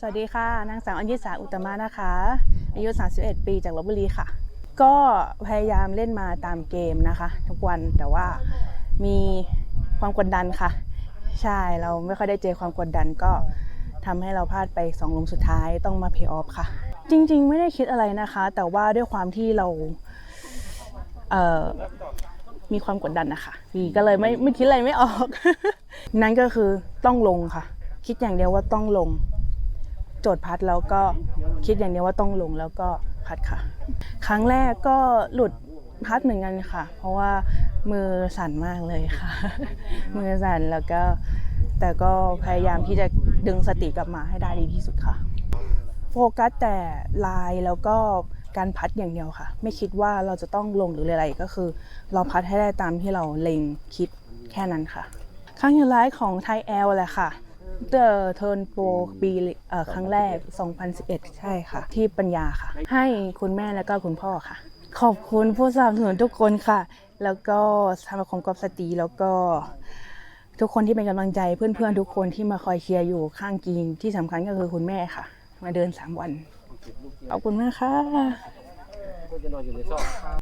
สวัสดีค่ะ นางสาวอัญญิสาอุตมะนะคะ อายุ 31 ปีจากลบบุรีค่ะ ก็พยายามเล่นมาตามเกมนะคะ ทุกวันแต่ว่ามีความกดดันค่ะ ใช่เราไม่ค่อยได้เจอความกดดันก็ทำให้เราพลาดไปสองลมสุดท้ายต้องมาเพย์ออฟค่ะ จริง ๆ ไม่ได้คิดอะไรนะคะ แต่ว่าด้วยความที่เราเอ่อมีความกดดันนะคะพี่ก็เลยไม่ไม่คิดอะไรไม่ออก นั่นก็คือต้องลงค่ะ คิดอย่างเดียวว่าต้องลง โจทย์พัดแล้วก็คิดอย่างเดียวว่าต้องลงแล้วก็พัดค่ะ ครั้งแรกก็หลุดพัดเหมือนกันค่ะ เพราะว่ามือสั่นมากเลยค่ะ มือสั่นแล้วก็แต่ก็พยายามที่จะดึงสติกลับมาให้ได้ดีที่สุดค่ะ โฟกัสแต่ลายแล้วก็การพัดอย่างเดียวค่ะ ไม่คิดว่าเราจะต้องลงหรืออะไรก็คือ เราพัดให้ได้ตามที่เราเล็งคิดแค่นั้นค่ะ ครั้งสุดท้ายของไทยแอลแหละค่ะ เดอะเทิร์นโปรปีเอ่อครั้งแรก 2011 ใช่ค่ะ ที่ปัญญาค่ะ ให้คุณแม่แล้วก็คุณพ่อค่ะ ขอบคุณผู้สนับสนุนทุกคนค่ะ แล้วก็สมาคมกอล์ฟสตรีแล้วก็ทุกคนที่เป็นกำลังใจเพื่อนๆ ทุกคนที่มาคอยเชียร์อยู่ข้างกีนที่สำคัญก็คือคุณแม่ค่ะ มาเดิน 3 วัน ขอบคุณมากค่ะ